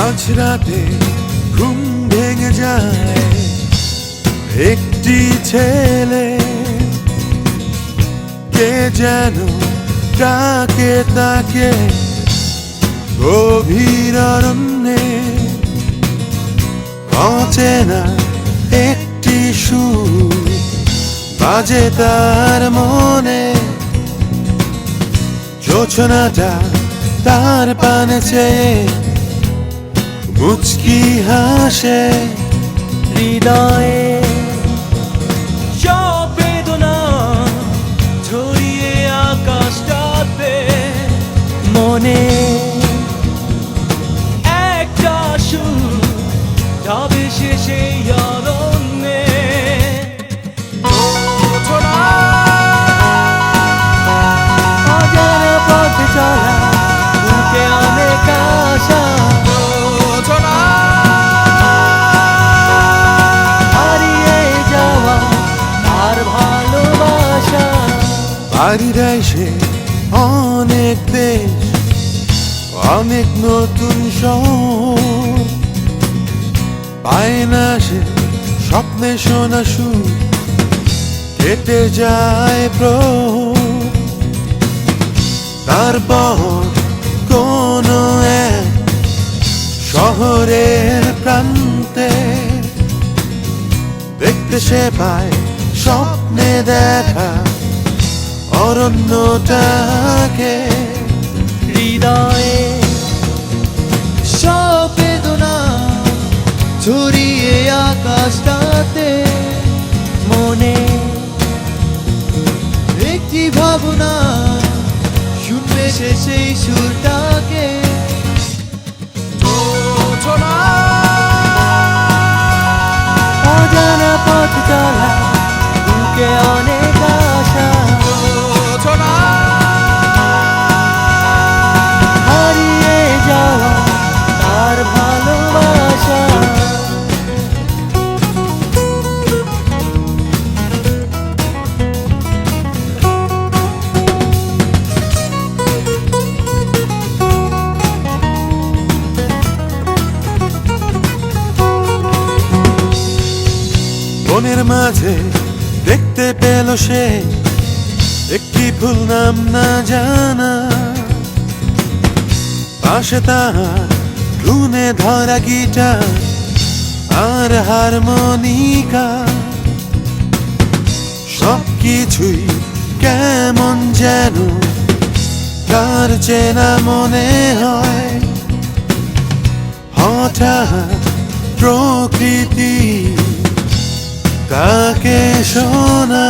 মাঝরাতে ঘুম ভেঙে যায়। একটি ছেলে, কে যেন ডাকে তাকে গভীর অরণ্যে। অচেনা একটি সুর বাজে তার মনে। যোচনাটা তার পানে চেয়ে মুচকি হাসে হৃদয়ে। বেদনা ছড়িয়ে আকাশটাতে মনে বাড়িরা সে অনেক দেশ, অনেক নতুন শহর। পায় না সে স্বপ্নে শোনা সুর, কেটে যায় প্রহর। তারপর কোন এক শহরের প্রান্তে দেখতে সে পায় স্বপ্নে দেখা। অরণ্যটাকে হৃদয়ে সব বেদনা ছড়িয়ে আকাশটাতে মনে একটি ভাবনা শুনবে সে সেই সুরটাকে। অজানা পথ চলা বুকে মাঝে দেখতে পেল সে একটি ফুল নাম না জানা। পাশে ধুনে ধরা গিটার আর হারমোনিকা। সব কিছুই কেমন যেন তার চেনা মনে হয়। হঠাৎ প্রকৃতি তাকে শোনা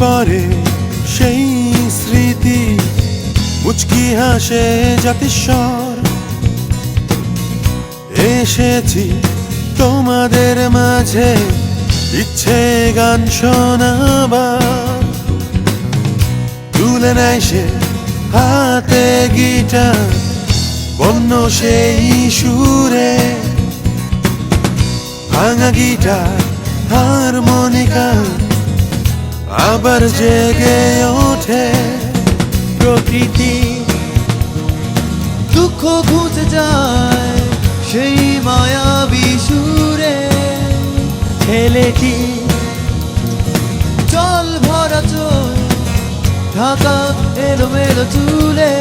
পড়ে সেই স্মৃতি। মুচকি হাসে জাতিস্বর। এসেছি তোমাদের মাঝে, ইচ্ছে গান শোনাবার। তুলে নেয় সে হাতে গিটার, বন্য সেই সুরে। ভাঙা গিটার, হারমোনিকা আবার জেগে ওঠে প্রকৃতি। দুঃখ ঘুচে যায় সেই মায়াবী সুরে। ছেলেটি জল ভরা চোখ, ঢাকা এলোমেলো চুলে।